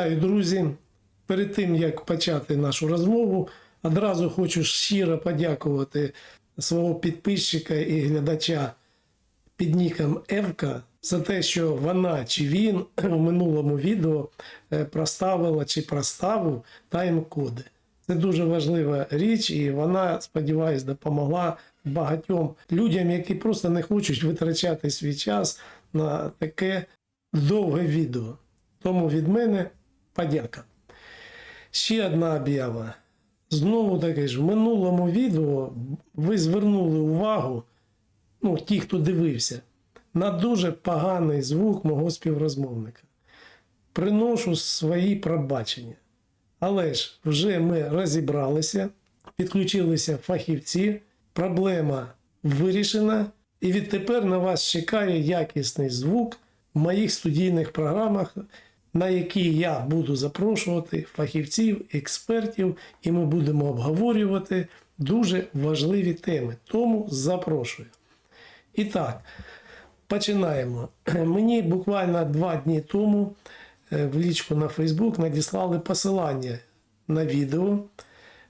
Вітаю, друзі! Перед тим як почати нашу розмову, одразу хочу щиро подякувати свого підписчика і глядача під ніком Евка за те, що вона чи він у минулому відео е, проставила чи проставив тайм-коди. Це дуже важлива річ, і вона, сподіваюсь, допомогла багатьом людям, які просто не хочуть витрачати свій час на таке довге відео. Тому від мене подяка. Ще одна об'ява. Знову таки ж, в минулому відео ви звернули увагу, ну, ті, хто дивився, на дуже поганий звук мого співрозмовника. Приношу свої пробачення. Але ж вже ми розібралися, підключилися фахівці, проблема вирішена, і відтепер на вас чекає якісний звук в моїх студійних програмах, на які я буду запрошувати фахівців, експертів, і ми будемо обговорювати дуже важливі теми. Тому запрошую. І так, починаємо. Мені буквально два дні тому е, в лічку на Фейсбук надіслали посилання на відео,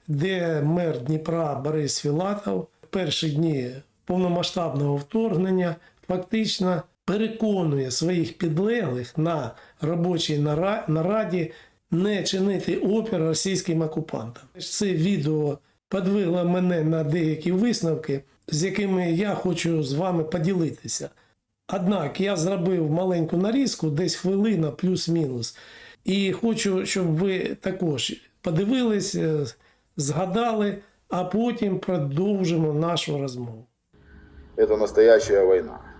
де мер Дніпра Борис Філатов в перші дні повномасштабного вторгнення фактично переконує своїх підлеглих на робочій нараді не чинити опір російським окупантам. Це відео подвигло мене на деякі висновки, з якими я хочу з вами поділитися. Однак я зробив маленьку нарізку, десь хвилина плюс-мінус. І хочу, щоб ви також подивились, е, згадали, а потім продовжимо нашу розмову. Это настоящая война.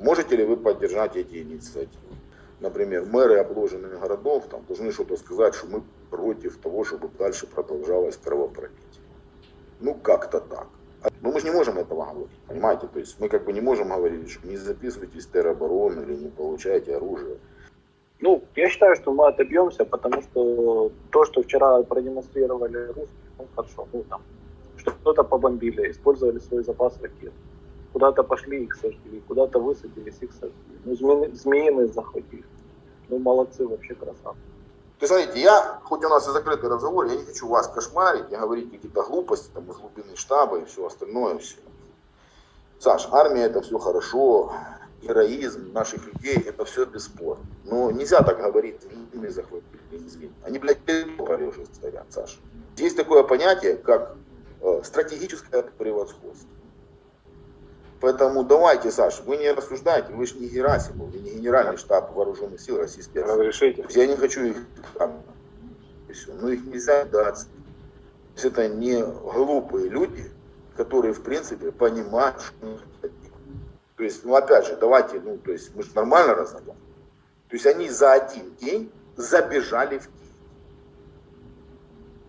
Можете ли вы поддержать эти инициативы? Например, мэры обложенных городов там, должны что-то сказать, что мы против того, чтобы дальше продолжалось кровопролитие. Ну, как-то так. А- Но мы же не можем этого говорить, понимаете? То есть мы как бы не можем говорить, что не записывайтесь в тероборону или не получайте оружие. Ну, я считаю, что мы отобьемся, потому что то, что вчера продемонстрировали русские, ну хорошо, ну там, что-то побомбили, использовали свой запас ракет. Куда-то пошли их сожгли, куда-то высадились, их сожгли. Ну, змеи, змеиный захватили. Ну, молодцы, вообще красавцы. То есть, смотрите, я, хоть у нас и закрытый разговор, я не хочу вас кошмарить, и говорить какие-то глупости там, из глубины штаба и все остальное. Все. Саш, армия это все хорошо, героизм наших людей, это все бесспорно. Но нельзя так говорить, змеиный захватили, змеиный. Они, блядь, перед порежут стоят, Саш. Есть такое понятие, как э, стратегическое превосходство. Поэтому давайте, Саш, вы не рассуждайте, вы же не Герасимов, вы не генеральный штаб вооруженных сил Российской. Разрешите? Я не хочу их там, но их нельзя есть это не глупые люди, которые, в принципе, понимают, что они хотят. То есть, ну, опять же, давайте, ну, то есть, мы же нормально разобрали. То есть, они за один день забежали в Киев.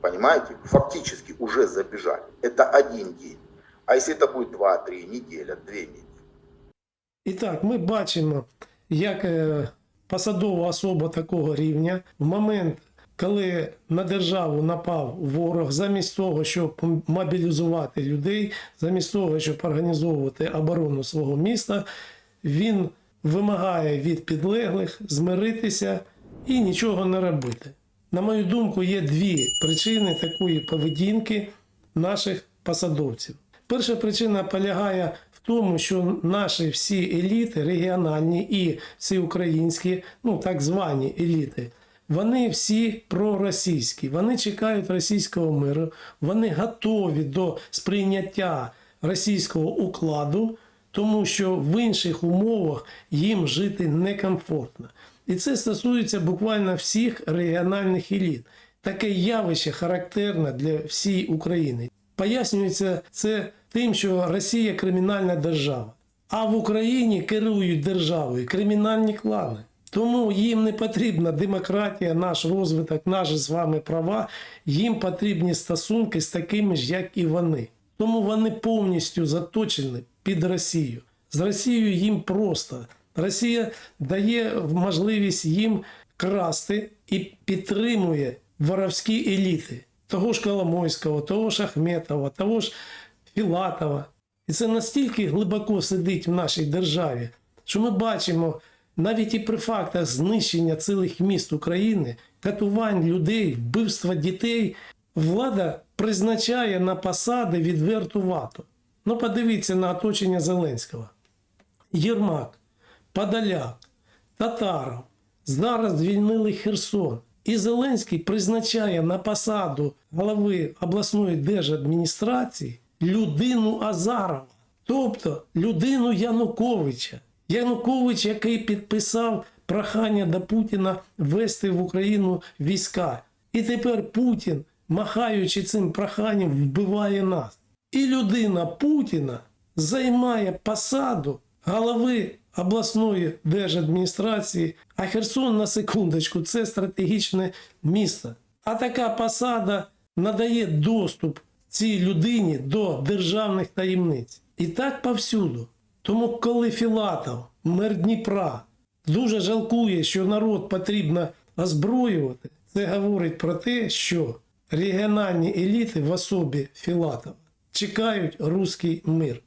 Понимаете? Фактически уже забежали. Это один день. А если это будет 2-3 неделя, 2 недели? І так, ми бачимо, як е, посадова особа такого рівня в момент, коли на державу напав ворог, замість того, щоб мобілізувати людей, замість того, щоб організовувати оборону свого міста, він вимагає від підлеглих змиритися і нічого не робити. На мою думку, є дві причини такої поведінки наших посадовців. Перша причина полягає в тому, що наші всі еліти, регіональні і всеукраїнські, ну так звані еліти, вони всі проросійські, вони чекають російського миру, вони готові до сприйняття російського укладу, тому що в інших умовах їм жити некомфортно. І це стосується буквально всіх регіональних еліт. Таке явище характерне для всієї України. Пояснюється це тим, що Росія кримінальна держава, а в Україні керують державою кримінальні клани. Тому їм не потрібна демократія, наш розвиток, наші з вами права. Їм потрібні стосунки з такими ж, як і вони. Тому вони повністю заточені під Росію. З Росією їм просто. Росія дає можливість їм красти і підтримує воровські еліти. Того ж Коломойського, того ж Ахметова, того ж Філатова. І це настільки глибоко сидить в нашій державі, що ми бачимо навіть і при фактах знищення цілих міст України, катувань людей, вбивства дітей, влада призначає на посади відверту вату. Ну, подивіться на оточення Зеленського. Єрмак, Подоляк, Татаров. Зараз звільнили Херсон. І Зеленський призначає на посаду голови обласної держадміністрації людину Азарова, тобто людину Януковича. Янукович, який підписав прохання до Путіна ввести в Україну війська. І тепер Путін, махаючи цим проханням, вбиває нас. І людина Путіна займає посаду голови обласної держадміністрації, а Херсон на секундочку це стратегічне місто. А така посада надає доступ цій людині до державних таємниць. І так повсюду. Тому, коли Філатов, мер Дніпра, дуже жалкує, що народ потрібно озброювати, це говорить про те, що регіональні еліти в особі Філатова чекають руський мир.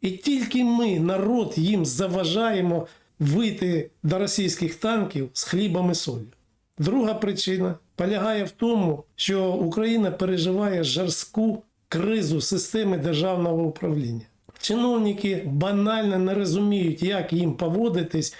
І тільки ми, народ, їм заважаємо вийти до російських танків з хлібом і солью. Друга причина полягає в тому, що Україна переживає жорстку кризу системи державного управління. Чиновники банально не розуміють, як їм поводитись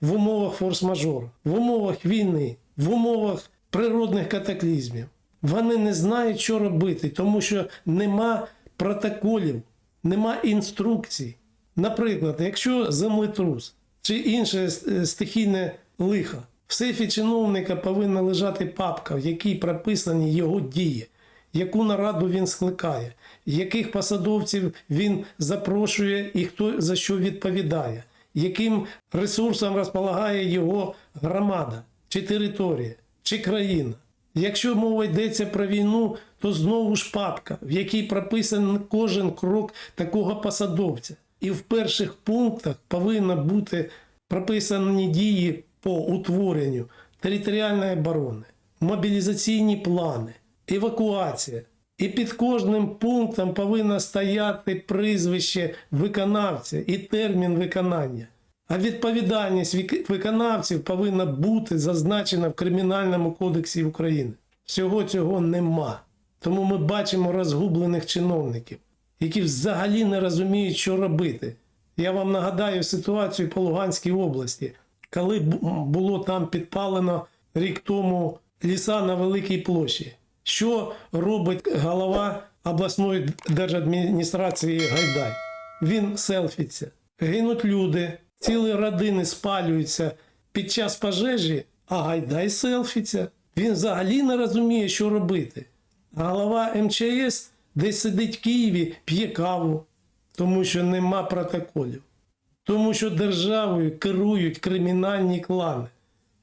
в умовах форс-мажору, в умовах війни, в умовах природних катаклізмів. Вони не знають, що робити, тому що нема протоколів, нема інструкцій. Наприклад, якщо землетрус чи інше е, стихійне лихо, в сейфі чиновника повинна лежати папка, в якій прописані його дії, яку нараду він скликає, яких посадовців він запрошує і хто за що відповідає, яким ресурсом розполагає його громада, чи територія, чи країна. Якщо мова йдеться про війну, то знову ж папка, в якій прописаний кожен крок такого посадовця. І в перших пунктах повинні бути прописані дії по утворенню територіальної оборони, мобілізаційні плани, евакуація. І під кожним пунктом повинно стояти прізвище виконавця і термін виконання. А відповідальність виконавців повинна бути зазначена в Кримінальному кодексі України. Всього цього нема. Тому ми бачимо розгублених чиновників, які взагалі не розуміють, що робити. Я вам нагадаю ситуацію по Луганській області, коли було там підпалено рік тому ліса на великій площі. Що робить голова обласної держадміністрації Гайдай? Він селфіться. Гинуть люди, цілі родини спалюються під час пожежі, а Гайдай селфіться. Він взагалі не розуміє, що робити. Голова МЧС десь сидить в Києві, п'є каву, тому що нема протоколів. Тому що державою керують кримінальні клани,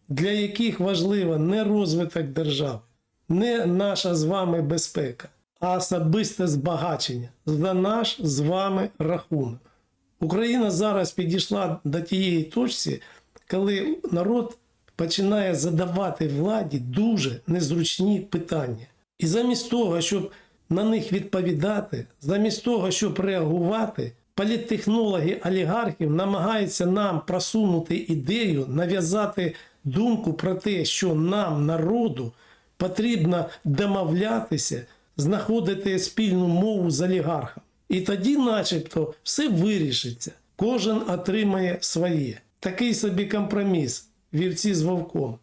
для яких важливо не розвиток держави, не наша з вами безпека, а особисте збагачення за наш з вами рахунок. Україна зараз підійшла до тієї точці, коли народ починає задавати владі дуже незручні питання. І замість того, щоб на них відповідати, замість того, щоб реагувати, політтехнологи олігархів намагаються нам просунути ідею, нав'язати думку про те, що нам, народу, потрібно домовлятися, знаходити спільну мову з олігархом. І тоді, начебто, все вирішиться. Кожен отримає своє. Такий собі компроміс, вівці з вовком.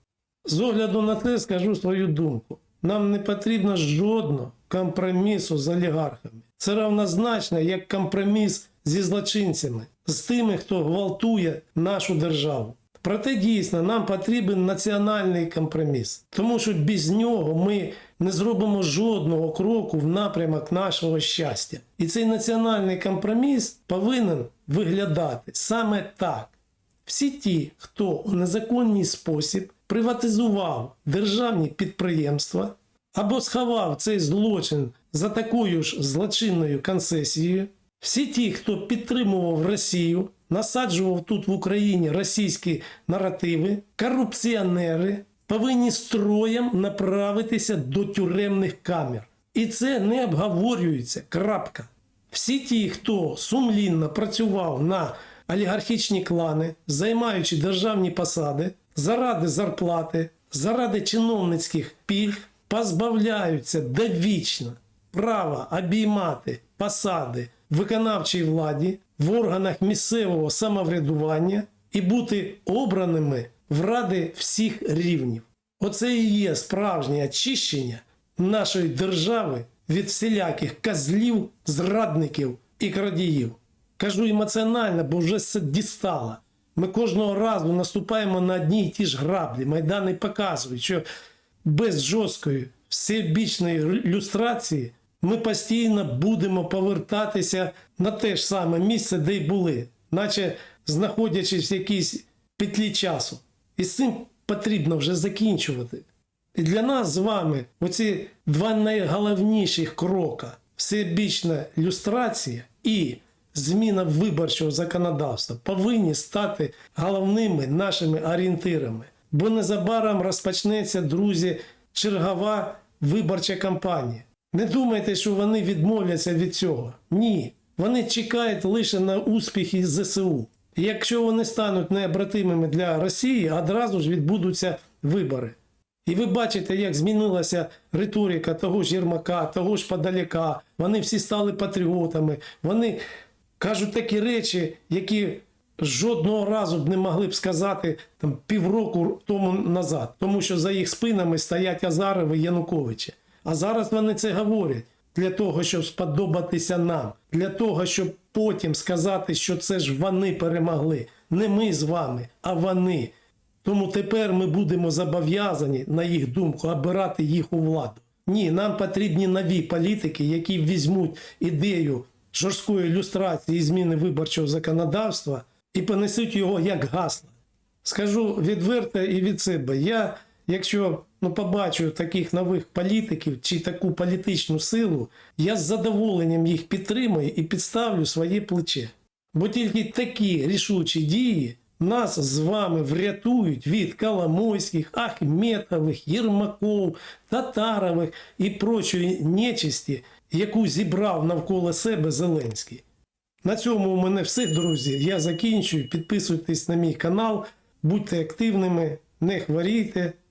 З огляду на це скажу свою думку. Нам не потрібно жодного компромісу з олігархами. Це равнозначно як компроміс зі злочинцями, з тими, хто гвалтує нашу державу. Проте дійсно нам потрібен національний компроміс, тому що без нього ми не зробимо жодного кроку в напрямок нашого щастя. І цей національний компроміс повинен виглядати саме так. Всі ті, хто у незаконний спосіб приватизував державні підприємства або сховав цей злочин за такою ж злочинною концесією, всі ті, хто підтримував Росію, насаджував тут в Україні російські наративи, корупціонери повинні строєм направитися до тюремних камер. І це не обговорюється. Крапка. Всі ті, хто сумлінно працював на олігархічні клани, займаючи державні посади, заради зарплати, заради чиновницьких пільг, позбавляються довічно права обіймати посади виконавчій владі, в органах місцевого самоврядування і бути обраними в ради всіх рівнів. Оце і є справжнє очищення нашої держави від всіляких козлів, зрадників і крадіїв. Кажу емоціонально, бо вже все дістало. Ми кожного разу наступаємо на одні й ті ж граблі. Майдани показують, що без жорсткої всебічної люстрації ми постійно будемо повертатися на те ж саме місце, де й були, наче знаходячись в якійсь петлі часу. І з цим потрібно вже закінчувати. І для нас з вами оці два найголовніших крока всебічна люстрація і зміна виборчого законодавства повинні стати головними нашими орієнтирами. Бо незабаром розпочнеться, друзі, чергова виборча кампанія. Не думайте, що вони відмовляться від цього. Ні. Вони чекають лише на успіхи ЗСУ. Якщо вони стануть необратимими для Росії, одразу ж відбудуться вибори. І ви бачите, як змінилася риторика того ж Єрмака, того ж Подаляка. Вони всі стали патріотами. Вони кажуть такі речі, які жодного разу б не могли б сказати там, півроку тому назад, тому що за їх спинами стоять Азарови і Януковичі. А зараз вони це говорять для того, щоб сподобатися нам, для того, щоб потім сказати, що це ж вони перемогли. Не ми з вами, а вони. Тому тепер ми будемо зобов'язані, на їх думку, обирати їх у владу. Ні, нам потрібні нові політики, які візьмуть ідею жорсткої ілюстрації і зміни виборчого законодавства і понесуть його як гасло. Скажу відверто і від себе. Я, якщо ну, побачу таких нових політиків чи таку політичну силу, я з задоволенням їх підтримую і підставлю своє плече. Бо тільки такі рішучі дії нас з вами врятують від Коломойських, Ахметових, Єрмаков, Татарових і прочої нечисті, яку зібрав навколо себе Зеленський. На цьому у мене все, друзі. Я закінчую. Підписуйтесь на мій канал, будьте активними, не хворійте,